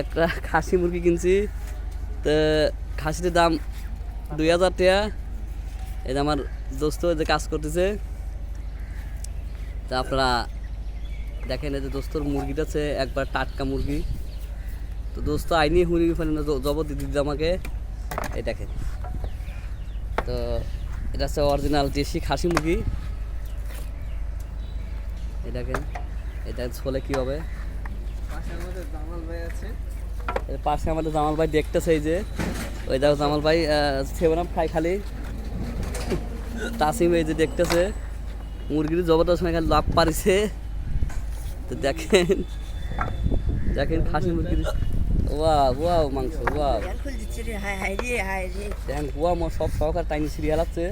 একটা খাসি মুরগি কিনছি। তো খাসিটির দাম দুই হাজার টাকা। এই আমার দোস্ত যে কাজ করতেছে। তা আপনারা দেখেন এই যে দোস্তর মুরগিটা আছে একবার টাটকা মুরগি। তো দোস্ত আইনি মুরগি ফেলে না জবর দিয়ে দিতে আমাকে। এই দেখেন। তো এটা হচ্ছে অরিজিনাল দেশি খাসি মুরগি। এই দেখেন এটা ছোলে কী হবে পাশে আমাদের জামাল ভাই দেখতেছে এই যে। ওই দেখো জামাল ভাই আপ খাই খালি। তাসিম এই যে দেখতেছে, মুরগির জবরদস্ত সময় খালি লাভ পারিছে তো দেখেন দেখেন খাসি মুরগির ওয়া ওয়া মাংস ওয়া খুল দিচ্ছে রে রে রে দেখেন ওয়া মো সব সহকার টাইনি সিরিয়াল আছে।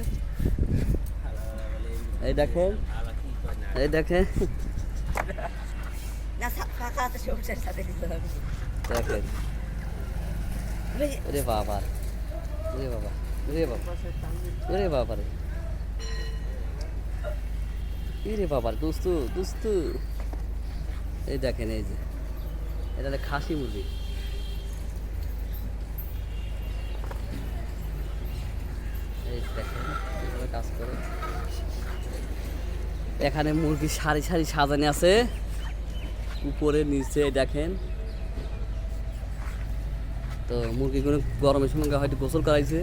এই দেখেন এই দেখেন। এই দেখেন, এই যে, এটা খাসি মুরগি। কাজ করে। এখানে মুরগি সারি সারি সাজানো আছে। উপরে নিচে দেখেন। তো মুরগিগুলো গরমের সময় হয়তো গোসল করাইছে।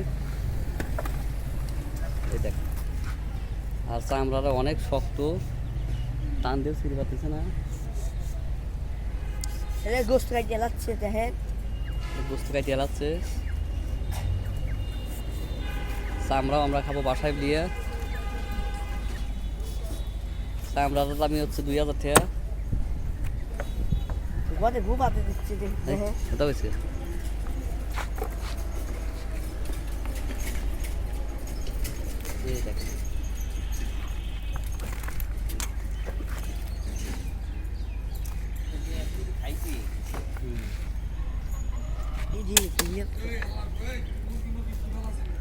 এই আর চামড়াটা অনেক শক্ত। টান দিয়ে ছিঁড়ে পারতেছে না। গোস্ত জ্বালাচ্ছে দেখেন। চামড়াও আমরা খাব বাসায় দিয়ে। চামড়াটার দামি হচ্ছে দুই হাজার টাকা। ঘরে ঘুমাতে দিচ্ছে এটা হয়েছে। এই যে-